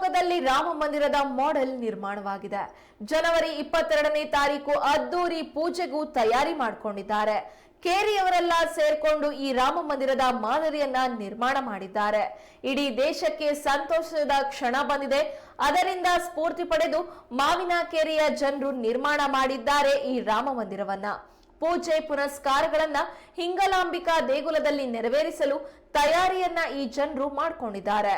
ಶಿವಮೊಗ್ಗದಲ್ಲಿ ರಾಮ ಮಂದಿರದ ಮಾಡೆಲ್ ನಿರ್ಮಾಣವಾಗಿದೆ. ಜನವರಿ ಇಪ್ಪತ್ತೆರಡನೇ ತಾರೀಕು ಅದ್ದೂರಿ ಪೂಜೆಗೂ ತಯಾರಿ ಮಾಡಿಕೊಂಡಿದ್ದಾರೆ. ಕೇರಿಯವರೆಲ್ಲ ಸೇರ್ಕೊಂಡು ಈ ರಾಮ ಮಂದಿರದ ಮಾದರಿಯನ್ನ ನಿರ್ಮಾಣ ಮಾಡಿದ್ದಾರೆ. ಇಡೀ ದೇಶಕ್ಕೆ ಸಂತೋಷದ ಕ್ಷಣ ಬಂದಿದೆ. ಅದರಿಂದ ಸ್ಫೂರ್ತಿ ಪಡೆದು ಮಾವಿನ ಕೇರಿಯ ಜನರು ನಿರ್ಮಾಣ ಮಾಡಿದ್ದಾರೆ ಈ ರಾಮ ಮಂದಿರವನ್ನ. ಪೂಜೆ ಪುನಸ್ಕಾರಗಳನ್ನ ಹಿಂಗಲಾಂಬಿಕಾ ದೇಗುಲದಲ್ಲಿ ನೆರವೇರಿಸಲು ತಯಾರಿಯನ್ನ ಈ ಜನರು ಮಾಡ್ಕೊಂಡಿದ್ದಾರೆ.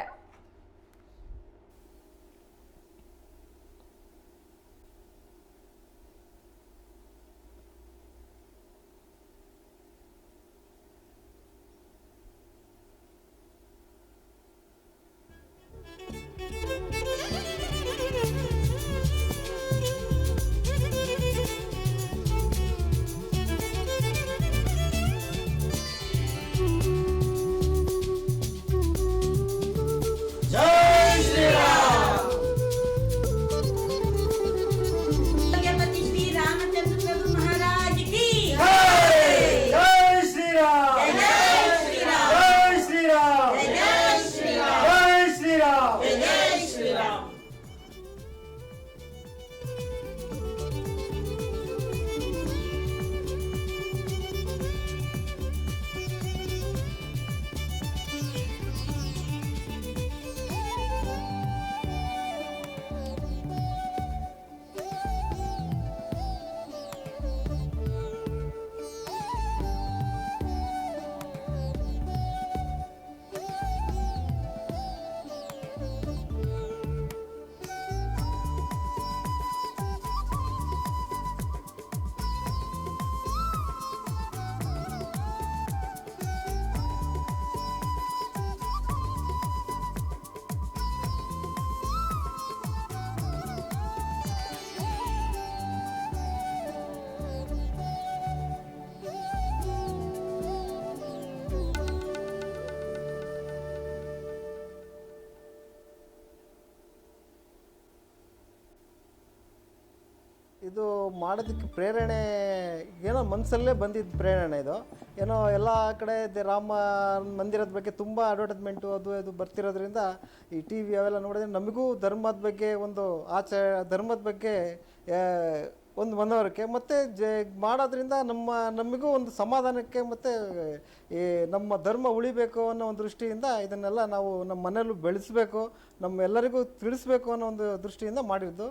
ಇದು ಮಾಡೋದಕ್ಕೆ ಪ್ರೇರಣೆ ಏನೋ ಮನಸ್ಸಲ್ಲೇ ಬಂದಿದ್ದ ಪ್ರೇರಣೆ ಇದು. ಏನೋ ಎಲ್ಲ ಕಡೆ ರಾಮ ಮಂದಿರದ ಬಗ್ಗೆ ತುಂಬ ಅಡ್ವರ್ಟೈಸ್ಮೆಂಟು ಅದು ಇದು ಬರ್ತಿರೋದ್ರಿಂದ ಈ ಟಿ ವಿ ಅವೆಲ್ಲ ನೋಡಿದ್ರೆ ನಮಗೂ ಧರ್ಮದ ಬಗ್ಗೆ ಒಂದು ಆಚೆ, ಧರ್ಮದ ಬಗ್ಗೆ ಒಂದು ಮನವರಿಕೆ. ಮತ್ತು ಜ, ಮಾಡೋದ್ರಿಂದ ನಮ್ಮ, ನಮಗೂ ಒಂದು ಸಮಾಧಾನಕ್ಕೆ ಮತ್ತು ಈ ನಮ್ಮ ಧರ್ಮ ಉಳಿಬೇಕು ಅನ್ನೋ ಒಂದು ದೃಷ್ಟಿಯಿಂದ ಇದನ್ನೆಲ್ಲ ನಾವು ನಮ್ಮ ಮನೆಯಲ್ಲೂ ಬೆಳೆಸಬೇಕು ನಮ್ಮೆಲ್ಲರಿಗೂ ತಿಳಿಸ್ಬೇಕು ಅನ್ನೋ ಒಂದು ದೃಷ್ಟಿಯಿಂದ ಮಾಡಿದ್ದು.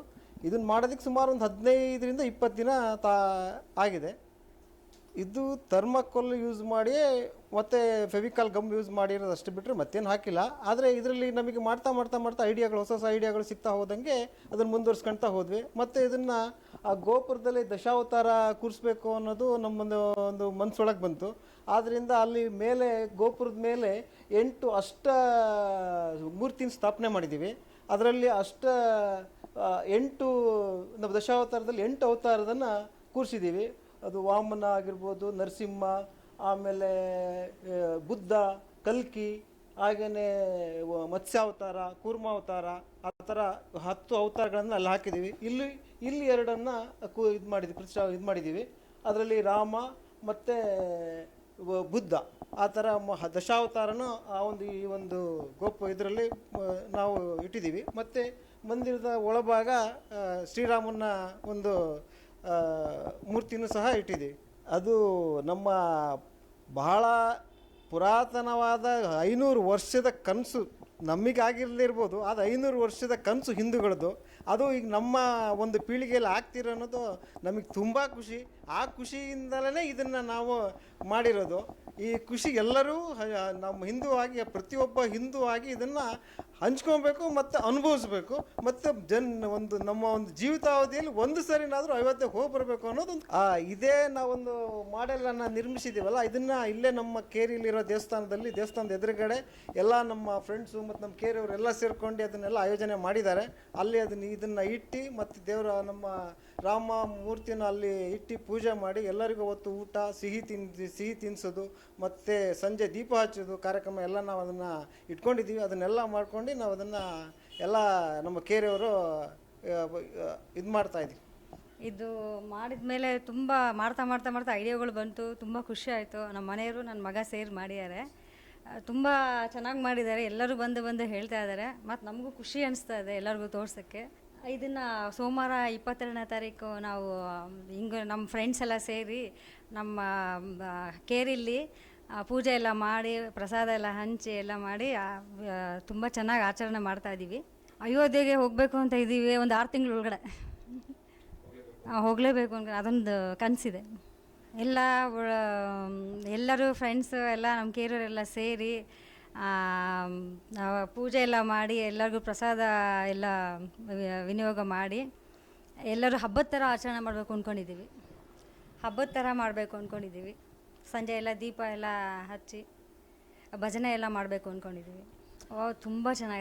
ಇದನ್ನು ಮಾಡೋದಕ್ಕೆ ಸುಮಾರು ಒಂದು ಹದಿನೈದರಿಂದ ಇಪ್ಪತ್ತು ದಿನ ತಾ ಆಗಿದೆ. ಇದು ಥರ್ಮಕೋಲ್ ಯೂಸ್ ಮಾಡಿ ಮತ್ತು ಫೆವಿಕಾಲ್ ಗಮ್ ಯೂಸ್ ಮಾಡಿರೋದು ಅಷ್ಟು ಬಿಟ್ಟರೆ ಮತ್ತೇನು ಹಾಕಿಲ್ಲ. ಆದರೆ ಇದರಲ್ಲಿ ನಮಗೆ ಮಾಡ್ತಾ ಮಾಡ್ತಾ ಮಾಡ್ತಾ ಐಡಿಯಾಗಳು, ಹೊಸ ಹೊಸ ಐಡಿಯಾಗಳು ಸಿಗ್ತಾ ಹೋದಂಗೆ ಅದನ್ನು ಮುಂದುವರ್ಸ್ಕೊಳ್ತಾ ಹೋದ್ವಿ. ಮತ್ತು ಇದನ್ನು ಆ ಗೋಪುರದಲ್ಲಿ ದಶಾವತಾರ ಕೂರಿಸ್ಬೇಕು ಅನ್ನೋದು ನಮ್ಮೊಂದು ಒಂದು ಮನಸ್ಸೊಳಗೆ ಬಂತು. ಆದ್ದರಿಂದ ಅಲ್ಲಿ ಮೇಲೆ, ಗೋಪುರದ ಮೇಲೆ ಎಂಟು ಅಷ್ಟ ಮೂರ್ತಿನ ಸ್ಥಾಪನೆ ಮಾಡಿದ್ದೀವಿ ಅದರಲ್ಲಿ ಅಷ್ಟ ಎಂಟು, ನಮ್ಮ ದಶಾವತಾರದಲ್ಲಿ ಎಂಟು ಅವತಾರದನ್ನು ಕೂರಿಸಿದ್ದೀವಿ. ಅದು ವಾಮನ ಆಗಿರ್ಬೋದು, ನರಸಿಂಹ, ಆಮೇಲೆ ಬುದ್ಧ, ಕಲ್ಕಿ ಹಾಗೆಯೇ ಮತ್ಸ್ಯಾವತಾರ, ಕೂರ್ಮಾವತಾರ, ಆ ಥರ ಹತ್ತು ಅವತಾರಗಳನ್ನು ಅಲ್ಲಿ ಹಾಕಿದ್ದೀವಿ. ಇಲ್ಲಿ ಇಲ್ಲಿ ಎರಡನ್ನು ಕೂ, ಇದು ಮಾಡಿದ್ವಿ, ಪ್ರತಿಷ್ಠಾ ಇದು ಮಾಡಿದ್ದೀವಿ. ಅದರಲ್ಲಿ ರಾಮ ಮತ್ತು ಬುದ್ಧ. ಆ ಥರ ಮ- ದಶಾವತಾರನೂ ಆ ಒಂದು ಈ ಒಂದು ಗೋಪ ಇದರಲ್ಲಿ ನಾವು ಇಟ್ಟಿದ್ದೀವಿ. ಮತ್ತು ಮಂದಿರದ ಒಳಭಾಗ ಶ್ರೀರಾಮನ ಒಂದು ಮೂರ್ತಿನೂ ಸಹ ಇಟ್ಟಿದ್ದೀವಿ ಅದು ನಮ್ಮ ಬಹಳ ಪುರಾತನವಾದ ಐನೂರು ವರ್ಷದ ಕನಸು ನಮಗಾಗಿರ್ಲಿರ್ಬೋದು ಅದು ಐನೂರು ವರ್ಷದ ಕನಸು ಹಿಂದೂಗಳದ್ದು. ಅದು ಈಗ ನಮ್ಮ ಒಂದು ಪೀಳಿಗೆಯಲ್ಲಿ ಆಗ್ತಿರೋ ಅನ್ನೋದು ನಮಗೆ ತುಂಬ ಖುಷಿ. ಆ ಖುಷಿಯಿಂದಲೇ ಇದನ್ನು ನಾವು ಮಾಡಿರೋದು. ಈ ಖುಷಿ ಎಲ್ಲರೂ ನಮ್ಮ ಹಿಂದೂ ಆಗಿ ಪ್ರತಿಯೊಬ್ಬ ಹಿಂದೂ ಆಗಿ ಇದನ್ನು ಹಂಚ್ಕೊಬೇಕು ಮತ್ತು ಅನುಭವಿಸ್ಬೇಕು. ಮತ್ತು ಜನ್, ಒಂದು ನಮ್ಮ ಒಂದು ಜೀವಿತಾವಧಿಯಲ್ಲಿ ಒಂದು ಸರಿನಾದರೂ ಅಯೋಧ್ಯೆ ಹೋಗಿ ಬರಬೇಕು ಅನ್ನೋದು ಒಂದು ಇದೇ ನಾವೊಂದು ಮಾಡೆಲನ್ನು ನಿರ್ಮಿಸಿದ್ದೀವಲ್ಲ, ಇದನ್ನು ಇಲ್ಲೇ ನಮ್ಮ ಕೇರಿಯಲ್ಲಿರೋ ದೇವಸ್ಥಾನದಲ್ಲಿ, ದೇವಸ್ಥಾನದ ಎದುರುಗಡೆ ಎಲ್ಲ ನಮ್ಮ ಫ್ರೆಂಡ್ಸು ಮತ್ತು ನಮ್ಮ ಕೇರಿಯವರು ಸೇರಿಕೊಂಡು ಸೇರ್ಕೊಂಡು ಅದನ್ನೆಲ್ಲ ಆಯೋಜನೆ ಮಾಡಿದ್ದಾರೆ. ಅಲ್ಲಿ ಅದನ್ನು, ಇದನ್ನು ಇಟ್ಟು ಮತ್ತು ದೇವರ ನಮ್ಮ ರಾಮ ಮೂರ್ತಿನ ಅಲ್ಲಿ ಇಟ್ಟು ಪೂಜೆ ಮಾಡಿ ಎಲ್ಲರಿಗೂ ಅವತ್ತು ಊಟ, ಸಿಹಿ ತಿಂದು ಸಿಹಿ ತಿನ್ನಿಸೋದು ಮತ್ತು ಸಂಜೆ ದೀಪ ಹಚ್ಚೋದು ಕಾರ್ಯಕ್ರಮ ಎಲ್ಲ ನಾವು ಅದನ್ನು ಇಟ್ಕೊಂಡಿದ್ದೀವಿ. ಅದನ್ನೆಲ್ಲ ಮಾಡ್ಕೊಂಡು ನಾವು ಅದನ್ನು ಎಲ್ಲ ನಮ್ಮ ಕೇರಿಯವರು ಇದು ಮಾಡ್ತಾ ಇದ್ವಿ ಇದು ಮಾಡಿದ ಮೇಲೆ ತುಂಬ ಮಾಡ್ತಾ ಮಾಡ್ತಾ ಮಾಡ್ತಾ ಐಡಿಯಾಗಳು ಬಂತು. ತುಂಬ ಖುಷಿ ಆಯಿತು. ನಮ್ಮ ಮನೆಯವರು, ನನ್ನ ಮಗ ಸೇರಿ ಮಾಡಿದ್ದಾರೆ. ತುಂಬ ಚೆನ್ನಾಗಿ ಮಾಡಿದ್ದಾರೆ. ಎಲ್ಲರೂ ಬಂದು ಬಂದು ಹೇಳ್ತಾ ಇದ್ದಾರೆ. ಮತ್ತು ನಮಗೂ ಖುಷಿ ಅನಿಸ್ತಾ ಇದೆ ಎಲ್ಲರಿಗೂ ತೋರ್ಸೋಕ್ಕೆ. ಇದನ್ನು ಸೋಮವಾರ ಇಪ್ಪತ್ತೆರಡನೇ ತಾರೀಕು ನಾವು ಹಿಂಗೆ ನಮ್ಮ ಫ್ರೆಂಡ್ಸ್ ಎಲ್ಲ ಸೇರಿ ನಮ್ಮ ಕೇರಿಲ್ಲಿ ಕೇರಿಲಿ ಪೂಜೆ ಎಲ್ಲ ಮಾಡಿ, ಪ್ರಸಾದ ಎಲ್ಲ ಹಂಚಿ ಎಲ್ಲ ಮಾಡಿ ತುಂಬ ಚೆನ್ನಾಗಿ ಆಚರಣೆ ಮಾಡ್ತಾ ಇದ್ದೀವಿ ಅಯೋಧ್ಯೆಗೆ ಹೋಗಬೇಕು ಅಂತ ಇದ್ದೀವಿ ಒಂದು ಆರು ತಿಂಗಳ ಒಳಗಡೆ. ಹೋಗಲೇಬೇಕು ಅಂತ ಅದೊಂದು ಕನಸಿದೆ. ಎಲ್ಲ ಎಲ್ಲರೂ ಫ್ರೆಂಡ್ಸು ಎಲ್ಲ ನಮ್ಮ ಕೇರಿಯವರೆಲ್ಲ ಸೇರಿ ಪೂಜೆ ಎಲ್ಲ ಮಾಡಿ, ಎಲ್ಲರಿಗೂ ಪ್ರಸಾದ ಎಲ್ಲ ವಿನಿಯೋಗ ಮಾಡಿ, ಎಲ್ಲರೂ ಹಬ್ಬದ ಥರ ಆಚರಣೆ ಮಾಡಬೇಕು ಅಂದ್ಕೊಂಡಿದ್ದೀವಿ ಹಬ್ಬದ ಥರ ಮಾಡಬೇಕು ಅಂದ್ಕೊಂಡಿದ್ದೀವಿ ಸಂಜೆ ಎಲ್ಲ ದೀಪ ಎಲ್ಲ ಹಚ್ಚಿ, ಭಜನೆ ಎಲ್ಲ ಮಾಡಬೇಕು ಅಂದ್ಕೊಂಡಿದ್ದೀವಿ ಅವಾಗ ತುಂಬ ಚೆನ್ನಾಗಿದೆ